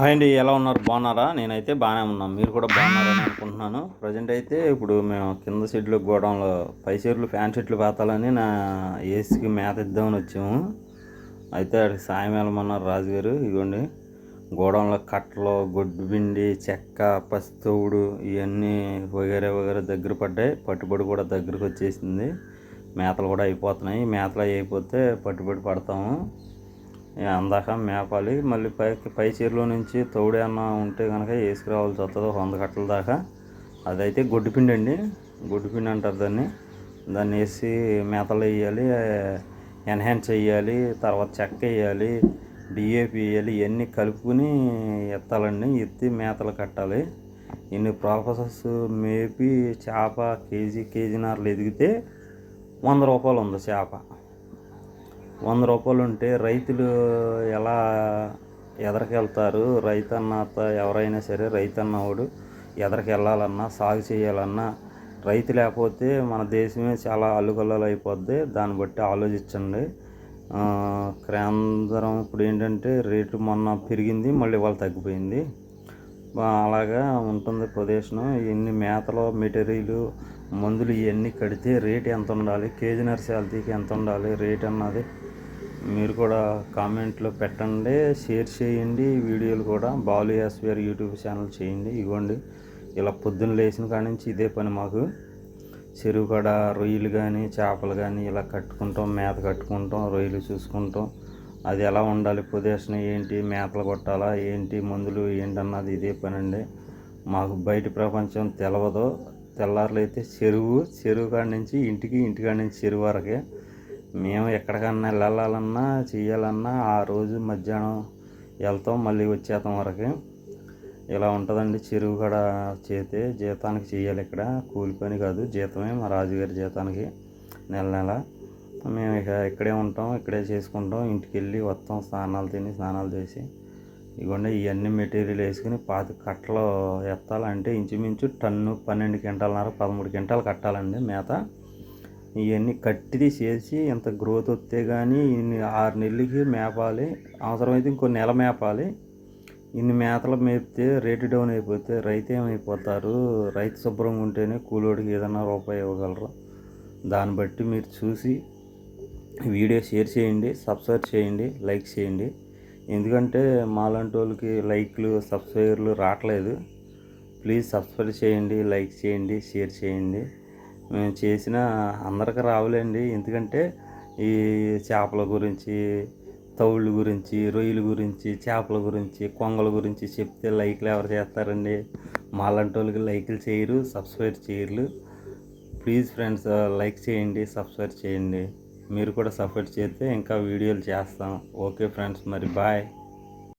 Hi అండి ఎలా ఉన్నారు? బాగున్నారా? నేనైతే బాగానే ఉన్నాను. మీరు కూడా బాగున్నారని అనుకుంటున్నాను. ప్రజెంట్ అయితే ఇప్పుడు మేము కింద సీట్లు గోడంలో పై సీట్లు ఫ్యాన్ సీట్లు పాతాలని నా ఏసీకి మేత ఇద్దామని వచ్చాము. అయితే అక్కడికి సాయం వెళ్ళమన్నారు రాజుగారు. ఇదిగోండి గోడంలో కట్టలు గొడ్డు పిండి చెక్క పసితవుడు ఇవన్నీ వగేరే వగేరే దగ్గర పడ్డాయి. పట్టుబడి కూడా దగ్గరకు వచ్చేసింది. మేతలు కూడా అయిపోతున్నాయి. మేతలు అయిపోతే పట్టుబడి పడతాము. అందాక మేపాలి. మళ్ళీ పైకి పై చీరలో నుంచి తౌడు ఏమన్నా ఉంటే కనుక వేసుకురావాల్సి వస్తుంది వంద కట్టల దాకా. అదైతే గొడ్డుపిండి అండి. గొడ్డుపిండి అంటారు దాన్ని. దాన్ని వేసి మేతలు వేయాలి ఎన్హాన్స్ చేయాలి తర్వాత చెక్క వేయాలి డిఏపి వేయాలి ఇవన్నీ కలుపుకుని ఎత్తాలండి. ఎత్తి మేతలు కట్టాలి. ఇన్ని ప్రాసెస్ మేపి చేప కేజీ కేజీన్నరలు ఎదిగితే వంద రూపాయలు ఉంది చేప. వంద రూపాయలు ఉంటే రైతులు ఎలా ఎదరికెళ్తారు? రైతు ఎవరైనా సరే రైతన్నవాడు ఎదరికి వెళ్ళాలన్నా సాగు చేయాలన్నా రైతు లేకపోతే మన దేశమే చాలా అల్లుగల్లలు అయిపోద్ది. దాన్ని బట్టి ఆలోచించండి. కేంద్రం ఇప్పుడు ఏంటంటే రేటు మొన్న పెరిగింది మళ్ళీ వాళ్ళు తగ్గిపోయింది. అలాగా ఉంటుంది ప్రదేశం. ఎన్ని మేతలు మెటీరియల్ మందులు ఇవన్నీ కడితే రేట్ ఎంత ఉండాలి? కేజీ నర్సాలతీకి ఎంత ఉండాలి? రేట్ అన్నది మీరు కూడా కామెంట్లో పెట్టండి షేర్ చేయండి వీడియోలు కూడా బాలు యాస్వేర్ యూట్యూబ్ ఛానల్ చేయండి. ఇవ్వండి ఇలా పొద్దున్న లేచిన కాడ నుంచి ఇదే పని మాకు. చెరువు కాడ రొయ్యలు కానీ చేపలు కానీ ఇలా కట్టుకుంటాం మేత కట్టుకుంటాం రొయ్యలు చూసుకుంటాం. అది ఎలా ఉండాలి పొజిషన్ ఏంటి మేతలు కొట్టాలా ఏంటి మందులు ఏంటన్నది ఇదే పని అండి మాకు బయట ప్రపంచం తెలవదు. తెల్లారులైతే చెరువు చెరువు కాడ నుంచి ఇంటికి ఇంటికాడ నుంచి చెరువు వరకే. మేము ఎక్కడికన్నా వెళ్ళాలన్నా చేయాలన్నా ఆ రోజు మధ్యాహ్నం వెళ్తాం మళ్ళీ వచ్చేతాం వరకు. ఇలా ఉంటుందండి. చెరువు కూడా చేతే జీతానికి చేయాలి ఇక్కడ. కూలి పని కాదు జీతమే మా రాజుగారి జీతానికి నెల నెల. మేము ఇక ఇక్కడే ఉంటాం ఇక్కడే చేసుకుంటాం. ఇంటికి వెళ్ళి వస్తాం స్నానాలు తిని స్నానాలు చేసి. ఇవ్వండి ఇవన్నీ మెటీరియల్ వేసుకుని పాతి కట్టలు ఎత్తాలంటే ఇంచుమించు టన్ను పన్నెండు క్వింటాలన్నర పదమూడు క్వింటాలు కట్టాలండి మేత. ఇవన్నీ కట్టిది చేసి ఇంత గ్రోత్ వస్తే కానీ ఇన్ని ఆరు నెలలకి మేపాలి. అవసరమైతే ఇంకో నెల మేపాలి. ఇన్ని మేతలు మేపితే రేటు డౌన్ అయిపోతే రైతు ఏమైపోతారు? రైతు శుభ్రంగా ఉంటేనే కూలోడికి ఏదైనా రూపాయి ఇవ్వగలరు. దాన్ని బట్టి మీరు చూసి వీడియో షేర్ చేయండి సబ్స్క్రైబ్ చేయండి లైక్ చేయండి. ఎందుకంటే మాలాంటి వాళ్ళకి లైక్లు సబ్స్క్రైబర్లు రావట్లేదు. ప్లీజ్ సబ్స్క్రైబ్ చేయండి లైక్ చేయండి షేర్ చేయండి. మేము చేసిన అందరికి రావులేండి. ఎందుకంటే ఈ చేపల గురించి తౌళ్ళ గురించి రొయ్యల గురించి చేపల గురించి కొంగల గురించి చెప్తే లైక్లు ఎవరు చేస్తారండి? మాలాంటి వాళ్ళకి లైక్లు చేయరు సబ్స్క్రైబ్ చేయరు ప్లీజ్ ఫ్రెండ్స్ లైక్ చేయండి సబ్స్క్రైబ్ చేయండి. మీరు కూడా సపోర్ట్ చేస్తే ఇంకా వీడియోలు చేస్తాం. ఓకే ఫ్రెండ్స్ మరి బాయ్.